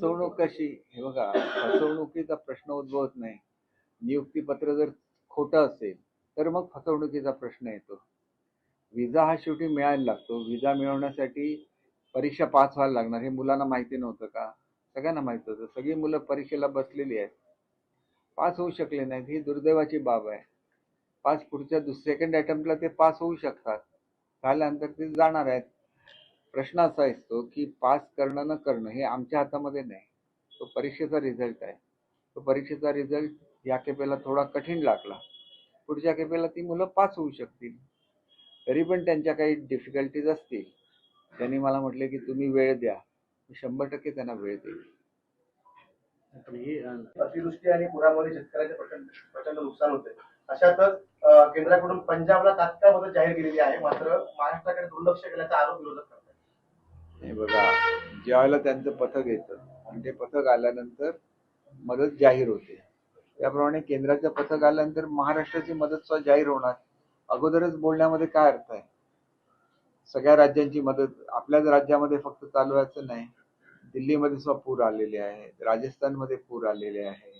फसवणूक कशी? हे बघा फसवणुकीचा प्रश्न उद्भवत नाही. नियुक्तीपत्र जर खोटं असेल तर मग फसवणुकीचा प्रश्न येतो. विजा हा शेवटी मिळायला लागतो. विजा मिळवण्यासाठी परीक्षा पास व्हायला लागणार. हे मुलांना माहिती नव्हतं का? सगळ्यांना माहीत होतं. सगळी मुलं परीक्षेला बसलेली आहेत. पास होऊ शकले नाहीत. ही दुर्दैवाची बाब आहे. पास पुढच्या दुस सेकंड अटेम्प्टला ते पास होऊ शकतात. झाल्यानंतर ते जाणार आहेत. प्रश्न असा असतो की पास करणं न करणं हे आमच्या हातामध्ये नाही. तो परीक्षेचा रिझल्ट आहे. तो परीक्षेचा रिझल्ट या खेपेला थोडा कठीण लागला. पुढच्या खेपेला ती मुलं पास होऊ शकतील. तरी पण त्यांच्या काही डिफिकल्टीज असतील. त्यांनी मला म्हटले की तुम्ही वेळ द्या. मी शंभर टक्के त्यांना वेळ देईल अतिवृष्टी आणि पुरामुळे शेतकऱ्यांचे प्रचंड प्रचंड नुकसान होते. अशातच केंद्राकडून पंजाबला तात्काळ मदत जाहीर केलेली आहे. मात्र महाराष्ट्राकडे दुर्लक्ष केल्याचा आरोप विरोधक करतात. हे बघा ज्यावेळेला त्यांचं पथक येतं आणि ते पथक आल्यानंतर मदत जाहीर होते. त्याप्रमाणे केंद्राचं पथक आल्यानंतर महाराष्ट्राची मदत सुद्धा जाहीर होणार. अगोदरच बोलण्यामध्ये काय अर्थ आहे? सगळ्या राज्यांची मदत आपल्याच राज्यामध्ये फक्त चालू आहे असं नाही. दिल्लीमध्ये सुद्धा पूर आलेले आहेत राजस्थानमध्ये पूर आलेले आहे.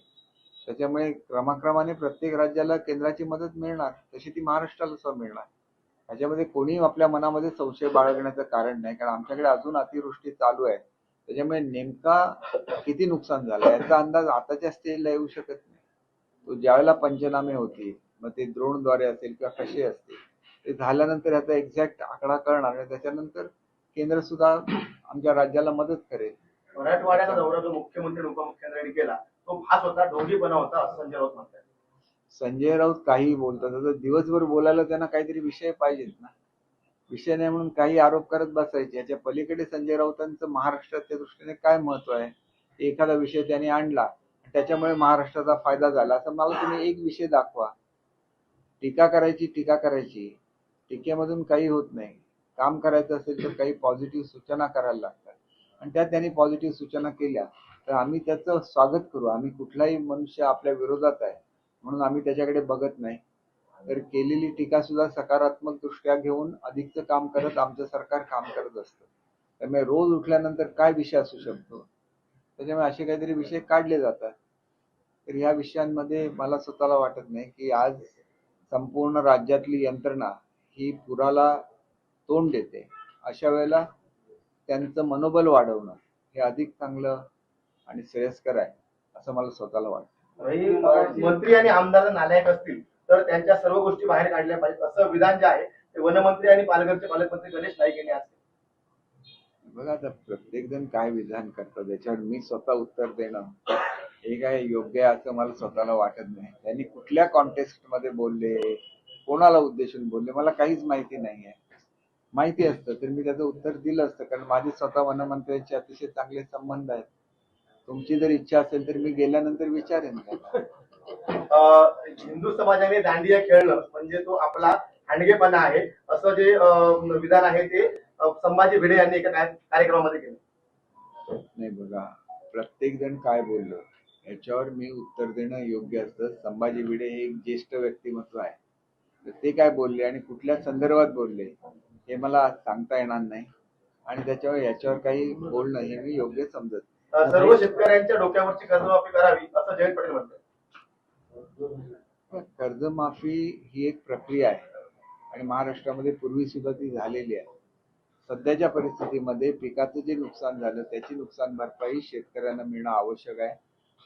त्याच्यामुळे क्रमाक्रमाने प्रत्येक राज्याला केंद्राची मदत मिळणार तशी ती महाराष्ट्राला सुद्धा मिळणार. ह्याच्यामध्ये कोणी आपल्या मनामध्ये संशय बाळगण्याचं कारण नाही कारण आमच्याकडे अजून अतिवृष्टी चालू आहे. त्याच्यामुळे नेमका किती नुकसान झालं याचा अंदाज आताच्या स्टेजला येऊ शकत नाही. तो ज्यावेळेला पंचनामे होतील मग ते द्रोणद्वारे असेल किंवा कसे असतील ते झाल्यानंतर याचा एक्झॅक्ट आकडा करणार आणि त्याच्यानंतर केंद्र सुद्धा आमच्या राज्याला मदत करेल. मराठवाड्याचा दौरा जो मुख्यमंत्री उपमुख्यमंत्र्यांनी केला तो हा होता ढोंगीपणा होता असं संजय राऊत म्हणतात. संजय राऊत काही बोलतात. आता दिवसभर बोलायला त्यांना काहीतरी विषय पाहिजेत ना. विषय नाही म्हणून काही आरोप करत बसायचे. याच्या पलीकडे संजय राऊतांचं महाराष्ट्राच्या दृष्टीने काय महत्त्व आहे? एखादा विषय त्यांनी आणला त्याच्यामुळे महाराष्ट्राचा फायदा झाला. असं मला तुम्ही एक विषय दाखवा. टीका करायची टीका करायची. टीकेमधून काही होत नाही. काम करायचं असेल तर काही पॉझिटिव्ह सूचना करायला लागतात. आणि त्या त्यांनी पॉझिटिव्ह सूचना केल्या तर आम्ही त्याचं स्वागत करू. आम्ही कुठलाही मनुष्य आपल्या विरोधात आहे. म्हणून आम्ही त्याच्याकडे बघत नाही. तर केलेली टीका सुद्धा सकारात्मक दृष्ट्या घेऊन अधिकचं काम करत आमचं सरकार काम करत असतं. त्यामुळे रोज उठल्यानंतर काय विषय असू शकतो? त्याच्यामुळे असे काहीतरी विषय काढले जातात. तर ह्या विषयांमध्ये मला स्वतःला वाटत नाही की आज संपूर्ण राज्यातली यंत्रणा ही पुराला तोंड देते. अशा वेळेला त्यांचं मनोबल वाढवणं हे अधिक चांगलं आणि श्रेयस्कर आहे असं मला स्वतःला वाटतं. मंत्री आणि आमदार नालायक असतील तर त्यांच्या सर्व गोष्टी बाहेर काढल्या पाहिजेत. असं विधान जे आहे ते वनमंत्री आणि पालघरचे पालकमंत्री गणेश नाईक यांनी आज बघा आता प्रत्येक जण काय विधान करतात त्याच्यावर मी स्वतः उत्तर देणं हे काय योग्य आहे असं मला स्वतःला वाटत नाही. त्यांनी कुठल्या कॉन्टेक्स्टमध्ये बोलले कोणाला उद्देशून बोलले मला काहीच माहिती नाही आहे. माहिती असतं तर मी त्याचं उत्तर दिलं असतं कारण माझे स्वतः वनमंत्र्यांचे अतिशय चांगले संबंध आहेत. तुमची जर इच्छा असेल तर मी गेल्यानंतर विचारेन हिंदू समाजाने दांडिया खेळणं म्हणजे तो आपला हांडगेपणा आहे. असं जे विधान आहे ते संभाजी भिडे यांनी एका कार्य- कार्यक्रमामध्ये केलं. नाही बघा प्रत्येक जण काय बोललो याच्यावर मी उत्तर देणं योग्य असतं. संभाजी भिडे हे एक ज्येष्ठ व्यक्तिमत्व आहे. तर ते काय बोलले आणि कुठल्या संदर्भात बोलले हे मला सांगता येणार नाही. आणि त्याच्यावर याच्यावर काही बोलणं हे मी योग्य समजत सर्व शेतकऱ्यांच्या डोक्यावरची कर्जमाफी करावी असं जयंत पाटील म्हणतात. कर्जमाफी ही एक प्रक्रिया आहे. आणि महाराष्ट्रामध्ये पूर्वी सुद्धा ती झालेली आहे. सध्याच्या परिस्थितीमध्ये पिकाचं जे नुकसान झालं त्याची नुकसान भरपाई शेतकऱ्यांना मिळणं आवश्यक आहे.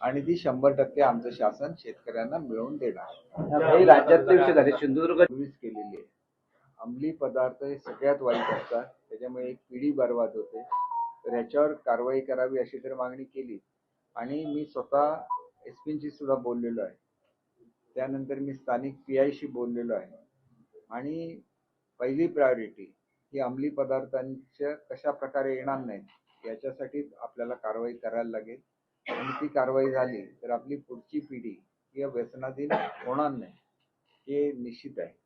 आणि ती शंभर टक्के आमचं शासन शेतकऱ्यांना मिळवून देणार झाले सिंधुदुर्ग पूर्वीच केलेली आहे. अंमली पदार्थ हे सगळ्यात वाईट असतात. त्याच्यामुळे एक पिढी बर्बाद होते. तर याच्यावर कारवाई करावी अशी तर मागणी केली. आणि मी स्वतः एस पीशी सुद्धा बोललेलो आहे. त्यानंतर मी स्थानिक पी आयशी बोललेलो आहे. आणि पहिली प्रायोरिटी ही अंमली पदार्थांच्या कशा प्रकारे येणार नाहीत याच्यासाठी आपल्याला कारवाई करायला लागेल. आणि ती कारवाई झाली तर आपली पुढची पिढी ही व्यसनाधीन होणार नाही हे निश्चित आहे.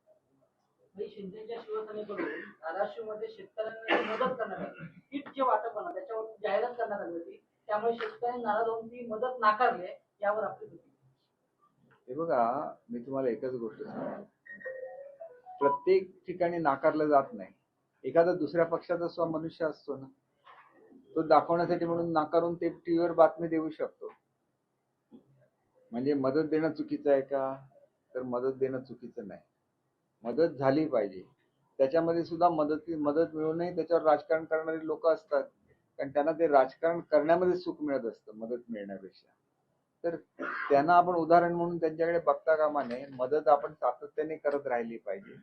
शिंदेच्या शिवसेनेकडून धाराशिवमध्ये शेतकऱ्यांना मदत करणार आहे किट जे वाटप होणार त्याच्यावर जाहिरात करण्यात आली होती. त्यामुळे शेतकऱ्यांनी नाराज होऊन ती मदत नाकारली आहे यावर आपली हे बघा मी तुम्हाला एकच गोष्ट सांगतो. प्रत्येक ठिकाणी नाकारलं जात नाही. एखादा दुसऱ्या पक्षाचा स्व मनुष्य असतो ना तो दाखवण्यासाठी म्हणून नाकारून ते टीव्हीवर बातमी देऊ शकतो. म्हणजे मदत देणं चुकीचं आहे का? तर मदत देणं चुकीचं नाही. मदत झाली पाहिजे. त्याच्यामध्ये सुद्धा मदत मदत मिळूनही त्याच्यावर राजकारण करणारे लोक असतात. कारण त्यांना ते राजकारण करण्यामध्ये सुख मिळत असतं मदत मिळण्यापेक्षा. तर त्यांना आपण उदाहरण म्हणून त्यांच्याकडे बघता कामा नये मदत आपण सातत्याने करत राहिली पाहिजे.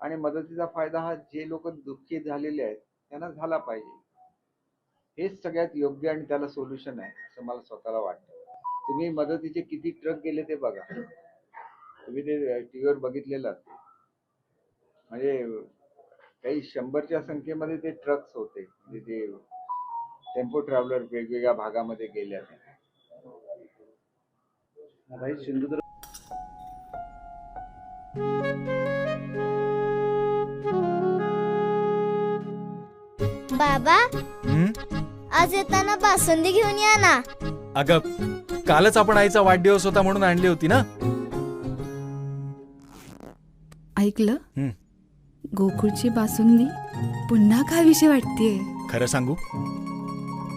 आणि मदतीचा फायदा हा जे लोक दुःखी झालेले आहेत त्यांना झाला पाहिजे. हेच सगळ्यात योग्य आणि त्याला सोल्युशन आहे असं मला स्वतःला वाटतं. तुम्ही मदतीचे किती ट्रक गेले ते बघा. तुम्ही ते टीव्हीवर बघितलेलं म्हणजे काही शंभरच्या संख्येमध्ये ते ट्रक्स होते. म्हणजे ते टेम्पो ट्रॅव्हलर वेगवेगळ्या भागामध्ये गेल्या हे सिंधुदुर्ग बाबा हं? आज येताना बासुंदी घेऊन या ना. अगं कालच आपण आईचा वाढदिवस होता म्हणून आणली होती ना? ऐकलं? हं. गोकुळची बासुंदी पुन्हा खावीशी वाटतेय. खरं सांगू?